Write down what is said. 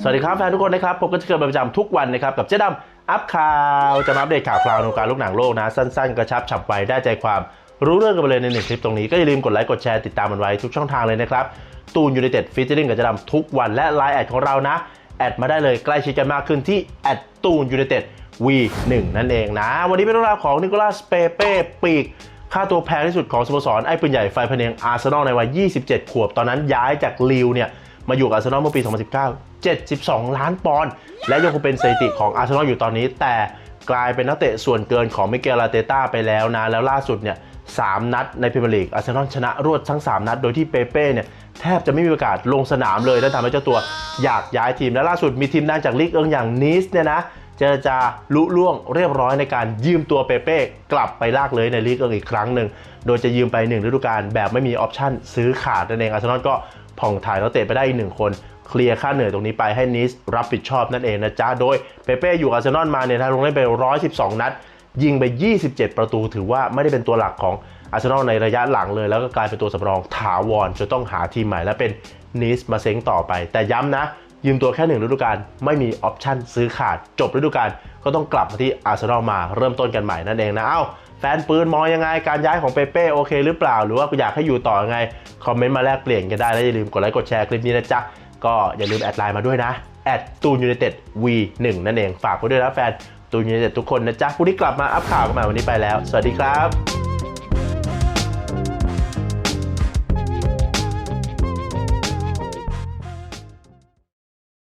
สวัสดีครับแฟนทุกคนนะครับผมก็จะเกิดเป็นประจำทุกวันนะครับกับเจ๊ดำอัพข่าวจะมาอัปเดตข่าวคราวในวงการลูกหนังโลกนะ สั้นๆ กระชับฉับไวได้ใจความรู้เรื่องกันไปเลยในหนึ่งคลิปตรงนี้ ก็อย่าลืมกดไลค์กดแชร์ติดตามมันไว้ทุกช่องทางเลยนะครับตูนยูไนเต็ดฟิชเชอริ่งกับเจ๊ดำทุกวันและไลน์แอดของเรานะแอดมาได้เลยใกล้ชิดกันมากขึ้นที่แอดตูนยูไนเต็ด V1 นั่นเองนะ วันนี้เป็นเรื่องราวของนิโคลัสเปเป้ปีกค่าตัวแพงที่สุดของสโมสรไอ้ปืนใหญ่ไฟพเนียงอาร์เซนอลในวัย 27 ขวบ ตอนนั้นย้ายจากลิวเนี่ย มาอยู่กับอาร์เซนอลเมื่อปี 2019 72 ล้านปอนด์และยังคงเป็นสถิติของอาร์เซนอลอยู่ตอนนี้ แต่กลายเป็นนักเตะส่วนเกินของมิเกลลาเตต้าไปแล้วนะ แล้วล่าสุดเนี่ยสามนัดในพรีเมียร์ลีกอาร์เซนอลชนะรวดทั้ง 3 นัด โดยที่เปเป้เนี่ยแทบจะไม่มีโอกาสลงสนามเลยและทำให้เจ้าตัวอยากย้ายทีมและล่าสุดมีทีมดังจากลีกเอิงอย่างนีสเนี่ยนะเจรจาลุล่วงเรียบร้อยในการยืมตัวเปเป้กลับไปลากเลยในลีกเอิงอีกครั้งหนึ่ง โดยจะยืมไป1ฤดูกาลแบบไม่มีออปชั่นซื้อขาดนั่นเองอาร์เซนอลก็ ผ่องถ่ายนักเตะไปได้อีกหนึ่งคนเคลียร์ค่าเหนื่อยตรงนี้ไปให้นิสรับผิดชอบนั่นเองนะจ๊ะ โดยเปเป้อยู่อาร์เซนอลมาเนี่ยถ้าลงเล่นไป 112 นัด ยิงไป 27 ประตูถือว่าไม่ได้เป็นตัวหลักของอาร์เซนอลในระยะหลังเลย แล้วก็กลายเป็นตัวสำรองถาวรจะต้องหาทีมใหม่และเป็นนิสมาเซ้งต่อไป แต่ย้ำนะ ยืมตัวแค่หนึ่งฤดูกาลไม่มีออปชั่นซื้อขาด จบฤดูกาลก็ต้องกลับมาที่อาร์เซนอลมาเริ่มต้นกันใหม่นั่นเองนะเอ้าแฟนปืนมองยังไงการย้ายของเปเป้โอเคหรือเปล่า หรือว่าอยากให้อยู่ต่อยังไง คอมเมนต์มาแลกเปลี่ยนกันได้ และอย่าลืมกดไลค์กดแชร์คลิปนี้นะจ๊ะ ก็อย่าลืมแอดไลน์มาด้วยนะแอดตูนยู i นเต็ด V1 นั่นเองฝากไว้ด้วยนะแฟนตูนยู i นเต็ดทุกคนนะจ๊ะพรุ่งนี้กลับมาอัพข่าวกันใหม่วันนี้ไปแล้ว สวัสดีครับ